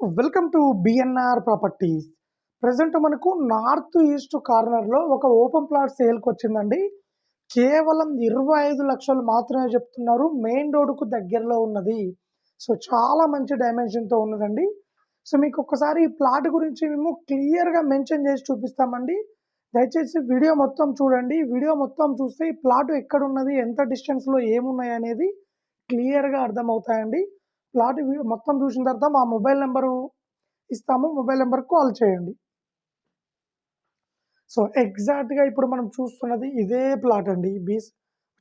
Welcome to BNR properties present మనకు north east కార్నర్లో ఒక ఓపెన్ ప్లాట్ సేల్కి వచ్చిందండి. కేవలం ఇరవై ఐదు లక్షలు మాత్రమే చెప్తున్నారు. మెయిన్ రోడ్డుకు దగ్గరలో ఉన్నది. సో చాలా మంచి డైమెన్షన్తో ఉన్నదండి. సో మీకు ఒక్కసారి ఈ ప్లాట్ గురించి మేము క్లియర్గా మెన్షన్ చేసి చూపిస్తామండి. దయచేసి వీడియో మొత్తం చూడండి. వీడియో మొత్తం చూస్తే ఈ ప్లాట్ ఎక్కడున్నది ఎంత డిస్టెన్స్లో ఏమున్నాయి అనేది క్లియర్గా అర్థమవుతాయండి. ప్లాట్ మొత్తం చూసిన తర్వాత మా మొబైల్ నెంబరు ఇస్తాము. మొబైల్ నెంబర్కి కాల్ చేయండి. సో ఎగ్జాక్ట్గా ఇప్పుడు మనం చూస్తున్నది ఇదే ప్లాట్ అండి. బీస్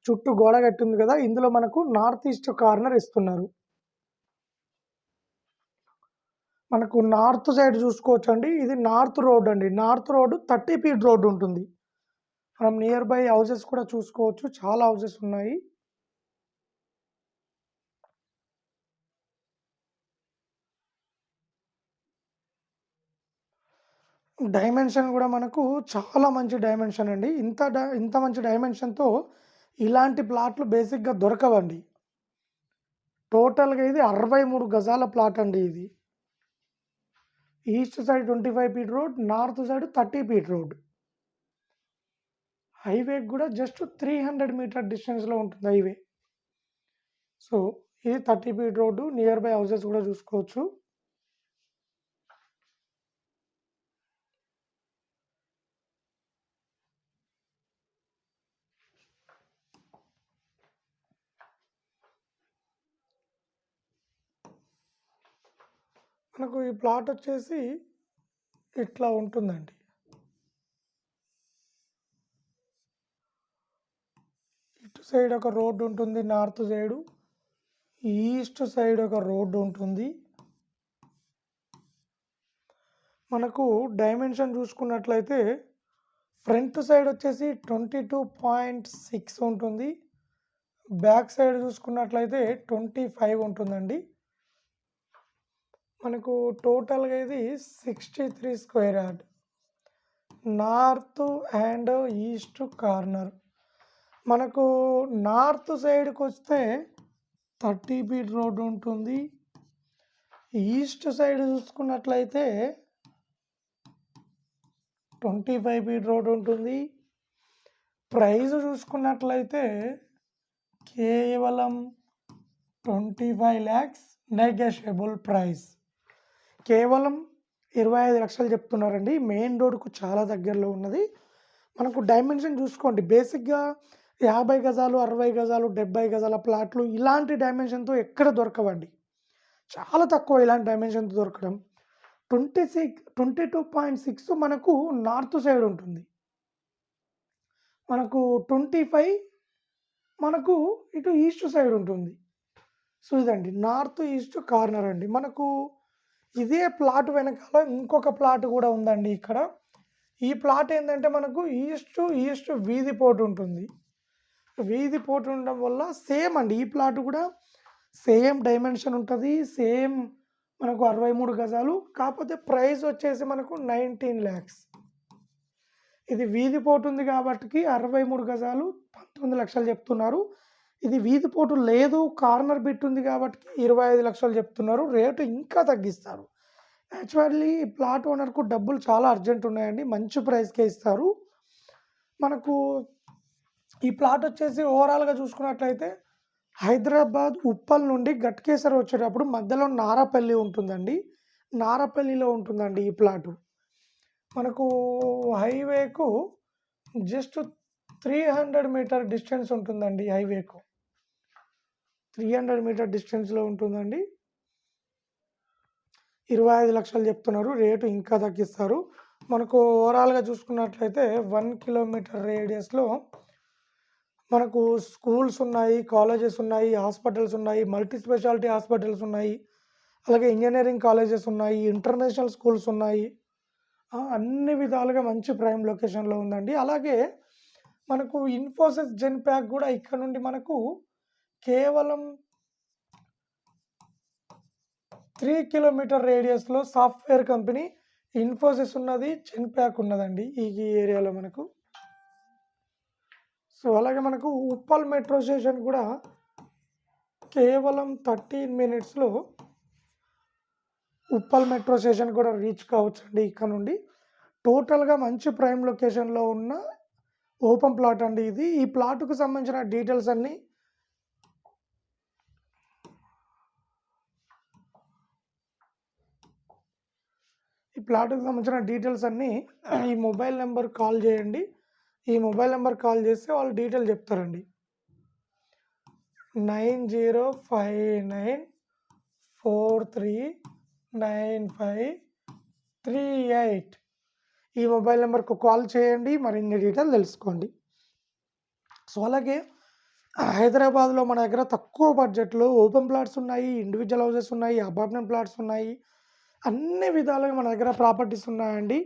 చుట్టూ గోడ కట్టింది కదా ఇందులో మనకు నార్త్ ఈస్ట్ కార్నర్ ఇస్తున్నారు. మనకు నార్త్ సైడ్ చూసుకోవచ్చు అండి ఇది నార్త్ రోడ్ అండి. North road thirty feet road ఉంటుంది. మనం నియర్ బై హౌసెస్ కూడా చూసుకోవచ్చు. చాలా హౌసెస్ ఉన్నాయి. డైమెన్షన్ కూడా మనకు చాలా మంచి డైమెన్షన్ అండి. ఇంత డై ఇంత మంచి డైమెన్షన్తో ఇలాంటి ప్లాట్లు బేసిక్గా దొరకవండి. టోటల్గా ఇది అరవై మూడు గజాల ప్లాట్ అండి ఇది. East side twenty five feet road north side thirty feet road. Highway కూడా జస్ట్ త్రీ హండ్రెడ్ మీటర్ డిస్టెన్స్లో ఉంటుంది హైవే. సో ఇది thirty feet road nearby houses కూడా చూసుకోవచ్చు. మనకు ఈ ప్లాట్ వచ్చేసి ఇట్లా ఉంటుందండి. ఇటు సైడ్ ఒక రోడ్డు ఉంటుంది నార్త్ సైడు ఈస్ట్ సైడ్ ఒక రోడ్డు ఉంటుంది. మనకు డైమెన్షన్ చూసుకున్నట్లయితే ఫ్రంట్ సైడ్ వచ్చేసి ట్వంటీ టూ పాయింట్ సిక్స్ ఉంటుంది. బ్యాక్ సైడ్ చూసుకున్నట్లయితే ట్వంటీ ఫైవ్ ఉంటుందండి. మనకు టోటల్గా ఇది sixty three square yard. North and east corner. మనకు నార్త్ సైడ్కి వస్తే థర్టీ ఫీట్ రోడ్ ఉంటుంది. ఈస్ట్ సైడ్ చూసుకున్నట్లయితే ట్వంటీ ఫైవ్ ఫీట్ రోడ్ ఉంటుంది. ప్రైస్ చూసుకున్నట్లయితే కేవలం twenty five lakhs negotiable price. కేవలం ఇరవై ఐదు లక్షలు చెప్తున్నారండి. మెయిన్ రోడ్కు చాలా దగ్గరలో ఉన్నది. మనకు డైమెన్షన్ చూసుకోండి. బేసిక్గా యాభై గజాలు అరవై గజాలు డెబ్బై గజాల ప్లాట్లు ఇలాంటి డైమెన్షన్తో ఎక్కడ దొరకవండి. చాలా తక్కువ ఇలాంటి డైమెన్షన్తో దొరకడం. Twenty six twenty two point six మనకు నార్త్ సైడ్ ఉంటుంది. మనకు ట్వంటీ ఫైవ్ మనకు ఇటు ఈస్ట్ సైడ్ ఉంటుంది. సో ఇదండి నార్త్ ఈస్ట్ కార్నర్ అండి. మనకు ఇదే ప్లాట్ వెనకాల ఇంకొక ప్లాట్ కూడా ఉందండి ఇక్కడ. ఈ ప్లాట్ ఏంటంటే మనకు ఈస్ట్ ఈస్ట్ వీధి పోటు ఉంటుంది. వీధి పోటు ఉండడం వల్ల సేమ్ అండి ఈ ప్లాట్ కూడా సేమ్ డైమెన్షన్ ఉంటుంది సేమ్ మనకు అరవై మూడు గజాలు. కాకపోతే ప్రైస్ వచ్చేసి మనకు నైన్టీన్ ల్యాక్స్. ఇది వీధి పోటు ఉంది కాబట్టి అరవై మూడు గజాలు పంతొమ్మిది లక్షలు చెప్తున్నారు. ఇది వీధి పోటు లేదు కార్నర్ బిట్ ఉంది కాబట్టి ఇరవై ఐదు లక్షలు చెప్తున్నారు రేటు ఇంకా తగ్గిస్తారు. యాక్చువల్లీ ఈ ప్లాట్ ఓనర్కు డబ్బులు చాలా అర్జెంట్ ఉన్నాయండి మంచి ప్రైస్కే ఇస్తారు. మనకు ఈ ప్లాట్ వచ్చేసి ఓవరాల్గా చూసుకున్నట్లయితే హైదరాబాద్ ఉప్పల్ నుండి గట్కేసర్ వచ్చేటప్పుడు మధ్యలో నారాపల్లి ఉంటుందండి. నారాపల్లిలో ఉంటుందండి ఈ ప్లాటు. మనకు హైవేకు just three hundred metre distance ఉంటుందండి హైవేకు. త్రీ హండ్రెడ్ మీటర్ డిస్టెన్స్లో ఉంటుందండి. ఇరవై ఐదు లక్షలు చెప్తున్నారు. రేటు ఇంకా తగ్గిస్తారు. మనకు ఓవరాల్గా చూసుకున్నట్లయితే వన్ కిలోమీటర్ రేడియస్లో మనకు స్కూల్స్ ఉన్నాయి కాలేజెస్ ఉన్నాయి హాస్పిటల్స్ ఉన్నాయి మల్టీ స్పెషాలిటీ హాస్పిటల్స్ ఉన్నాయి. అలాగే ఇంజనీరింగ్ కాలేజెస్ ఉన్నాయి ఇంటర్నేషనల్ స్కూల్స్ ఉన్నాయి. అన్ని విధాలుగా మంచి ప్రైమ్ లొకేషన్లో ఉందండి. అలాగే మనకు ఇన్ఫోసిస్ జెన్ ప్యాక్ కూడా ఇక్కడ నుండి మనకు కేవలం త్రీ కిలోమీటర్ రేడియస్లో సాఫ్ట్వేర్ కంపెనీ ఇన్ఫోసిస్ ఉన్నది చెన్ ప్యాక్ ఉన్నదండి ఈ ఈ ఏరియాలో మనకు. సో అలాగే మనకు ఉప్పల్ మెట్రో స్టేషన్ కూడా కేవలం థర్టీన్ మినిట్స్లో ఉప్పల్ మెట్రో స్టేషన్ కూడా రీచ్ కావచ్చండి ఇక్కడ నుండి. టోటల్గా మంచి ప్రైమ్ లొకేషన్లో ఉన్న ఓపెన్ ప్లాట్ అండి ఇది. ఈ ప్లాట్కు సంబంధించిన డీటెయిల్స్ అన్నీ ఈ ప్లాట్కి సంబంధించిన డీటెయిల్స్ అన్నీ ఈ మొబైల్ నెంబర్ కాల్ చేయండి. ఈ మొబైల్ నెంబర్ కాల్ చేస్తే వాళ్ళు డీటెయిల్ చెప్తారండి. Nine zero five nine four three nine five three eight ఈ మొబైల్ నెంబర్కు కాల్ చేయండి. మరిన్ని డీటెయిల్ తెలుసుకోండి. సో అలాగే హైదరాబాద్లో మన దగ్గర తక్కువ బడ్జెట్లో ఓపెన్ ప్లాట్స్ ఉన్నాయి ఇండివిజువల్ హౌసెస్ ఉన్నాయి అపార్ట్మెంట్ ప్లాట్స్ ఉన్నాయి. అన్ని విధాలుగా మన దగ్గర ప్రాపర్టీస్ ఉన్నాయండి.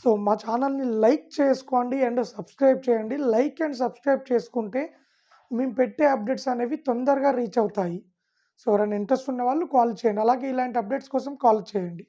సో మా ఛానల్ని లైక్ చేసుకోండి అండ్ సబ్స్క్రైబ్ చేయండి. లైక్ అండ్ సబ్స్క్రైబ్ చేసుకుంటే మేము పెట్టే అప్డేట్స్ అనేవి తొందరగా రీచ్ అవుతాయి. సో ఎవరైనా ఇంట్రెస్ట్ ఉన్న వాళ్ళు కాల్ చేయండి. అలాగే ఇలాంటి అప్డేట్స్ కోసం కాల్ చేయండి.